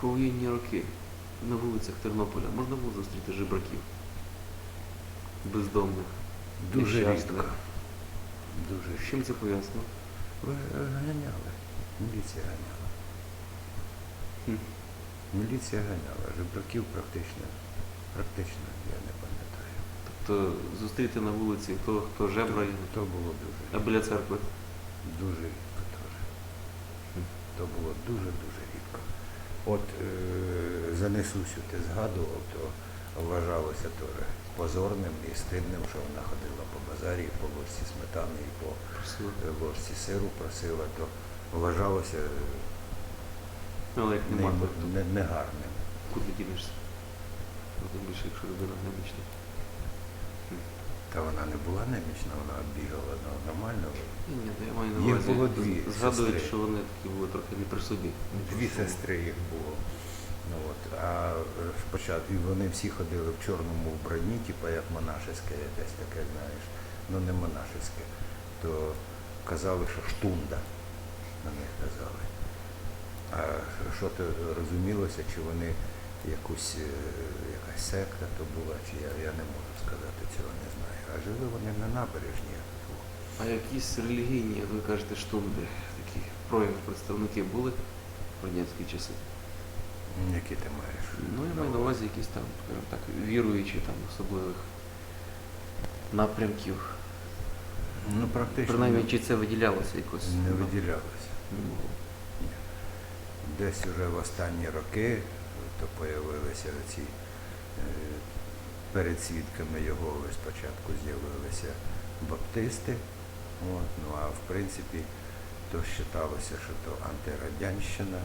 повоєнні роки на вулицях Тернополя можна було зустріти жебраків? Бездомних. Дуже рідко. Дуже З чим це пов'язано? Ви ганяли. Міліція ганяла. Хм. Міліція ганяла. Жебраків практично, практично я не пам'ятаю. Тобто зустріти на вулиці того, хто жебрає, То було дуже, а біля церкви. дуже рідко теж. То було дуже-дуже рідко. От е, занесусь, ти згадував, то вважалося теж позорним і стидним, що вона ходила по базарі, по ложці сметани, і по Просила. е, сиру просила, то вважалося е, негарним. куди дінешся? Ну, Тим більше, якщо людина немічна. Та вона не була немічна, вона бігала ну, нормально. Ні, ні, то я маю на Їх увазі. було дві Згадують, сестри. що вони такі були трохи не при собі. Дві сестри їх було. Ну, от, а е, спочатку і вони всі ходили в чорному вбранні, типу як монашеське, якесь таке, знаєш, ну не монашеське, то казали, що штунда на них казали. А що то розумілося, чи вони якусь, е, секта то була, чи я, я не можу сказати, цього не знаю. А жили вони на набережні. А якісь релігійні, як ви кажете, штунди, такі прояви представники були в радянські часи? Які ти маєш? Ну, я маю на увазі якісь там, скажімо так, віруючі там особливих напрямків. Ну, практично Принаймні, чи це виділялося якось? не Ну, виділялося. Ні. Десь уже в останні роки то появилися ці перед свідками Єгови спочатку з'явилися баптисти. От, ну а в принципі то вважалося, що то антирадянщина.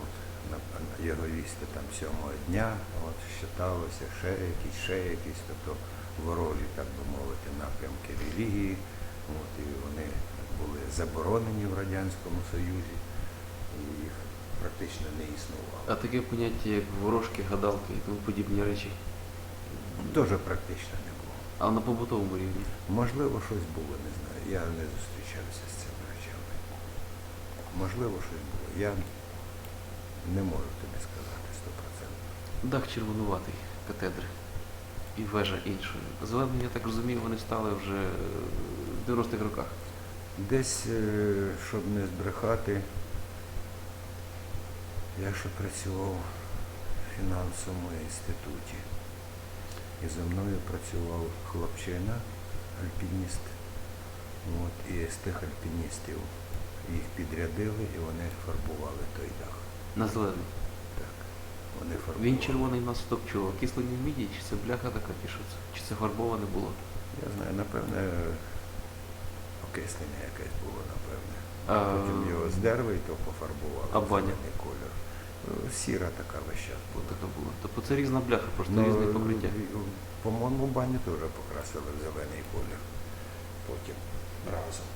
От, на- Єговісти там сьомого дня, от, вважалося ще якісь, ще якісь, тобто ворожі, так би мовити, напрямки релігії. От, і вони були заборонені в Радянському Союзі, практично не існувало. А таке поняття, як ворожки, гадалки і тому подібні речі. Дуже практично не було. А на побутовому рівні. Можливо, щось було, не знаю. Я не зустрічався з цими речами. Можливо, щось було. Я не можу тобі сказати 100%. Дах червонуватий катедри і вежа іншою. Зеленою, я так розумію, вони стали вже в 90-х роках. Десь, е, щоб не збрехати, я ще працював в фінансовому інституті. І за мною працював хлопчина, альпініст. От, і з тих альпіністів їх підрядили і вони фарбували той дах. На зелений. Так. Вони фарбували. Він червоний нас стопчував. Кислення міді, чи це бляха така, чи що це? Чи це фарбоване було? Я знаю, напевне, окислення якесь було, напевне. А, Потім його здерли і то пофарбували. А баня? зелений колір. Е, Сіра така весь час була. така була. Тобто це різна бляха, просто Ну, різне покриття. По-моєму, баню теж покрасили в зелений колір. Потім разом.